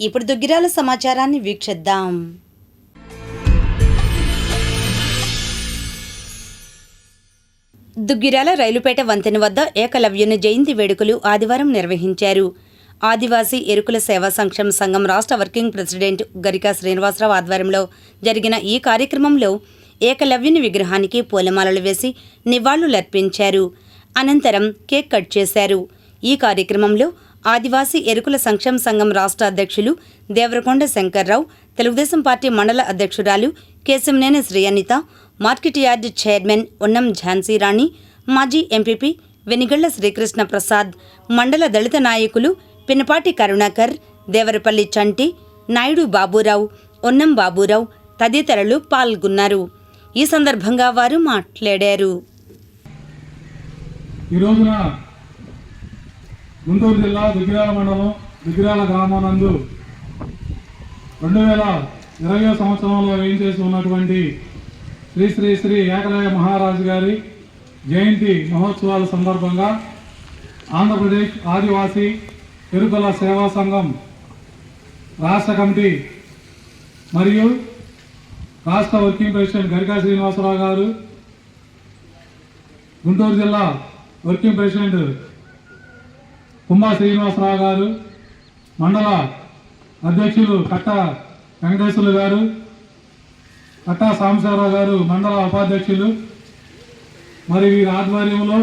ఇప్పుడు దుగ్గిరాల సమాచారాన్ని వీక్షిద్దాం. దుగ్గిరాల రైలుపేట వంతెన వద్ద ఏకలవ్యుని జయంతి వేడుకలు ఆదివారం నిర్వహించారు. ఆదివాసీ ఎరుకుల సేవా సంక్షేమ సంఘం రాష్ట్ర వర్కింగ్ ప్రెసిడెంట్ గరికా శ్రీనివాసరావు ఆధ్వర్యంలో జరిగిన ఈ కార్యక్రమంలో ఏకలవ్యుని విగ్రహానికి పూలమాలలు వేసి నివాళులర్పించారు. అనంతరం కేక్ కట్ చేశారు. ఈ కార్యక్రమంలో ఆదివాసీ ఎరుకుల సంక్షేమ సంఘం రాష్ట్ర అధ్యక్షులు దేవరకొండ శంకర్రావు తెలుగుదేశం పార్టీ మండల అధ్యక్షురాలు Kesamneni Sri Anitha market yard chairman Unnam Jhansi Rani మాజీ ఎంపీపీ వెనిగళ్ళ శ్రీకృష్ణ ప్రసాద్ మండల దళిత నాయకులు పినపాటి కరుణాకర్ దేవరపల్లి చంటి నాయుడు బాబురావు ఉన్నం బాబురావు తదితరులు పాల్గొన్నారు. ఈ సందర్భంగా వారు మాట్లాడారు. ఈ రోజున గుంటూరు జిల్లా దుగ్గిరాల మండలం దుగ్గిరాల గ్రామానందు రెండు వేల ఇరవై సంవత్సరంలో వేయించేసి ఉన్నటువంటి శ్రీ శ్రీ శ్రీ ఏకలయ మహారాజు గారి జయంతి మహోత్సవాల సందర్భంగా ఆంధ్రప్రదేశ్ ఆదివాసీ ఎరుకల సేవా సంఘం రాష్ట్ర కమిటీ మరియు రాష్ట్ర వర్కింగ్ ప్రెసిడెంట్ గరికా శ్రీనివాసరావు గారు గుంటూరు జిల్లా వర్కింగ్ ప్రెసిడెంట్ కుమ్మా శ్రీనివాసరావు గారు మండల అధ్యక్షులు కట్ట వెంకటేశ్వర్లు గారు కట్టా సాంబశివరావు గారు మండల ఉపాధ్యక్షులు. మరి వీరి ఆధ్వర్యంలో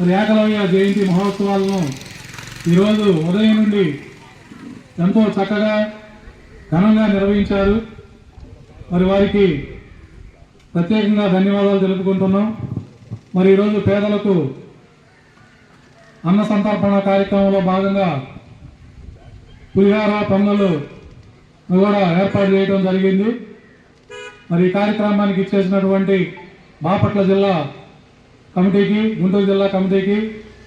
మరి ఏకలవ్య జయంతి మహోత్సవాలను ఈరోజు ఉదయం నుండి ఎంతో చక్కగా ఘనంగా నిర్వహించారు. మరి వారికి ప్రత్యేకంగా ధన్యవాదాలు తెలుపుకుంటున్నాం. మరి ఈరోజు పేదలకు అన్న సంతర్పణ కార్యక్రమంలో భాగంగా పులిహార పొంగలు కూడా ఏర్పాటు చేయడం జరిగింది. మరి ఈ కార్యక్రమానికి ఇచ్చేసినటువంటి బాపట్ల జిల్లా కమిటీకి గుంటూరు జిల్లా కమిటీకి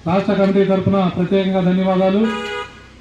రాష్ట్ర కమిటీ తరఫున ప్రత్యేకంగా ధన్యవాదాలు.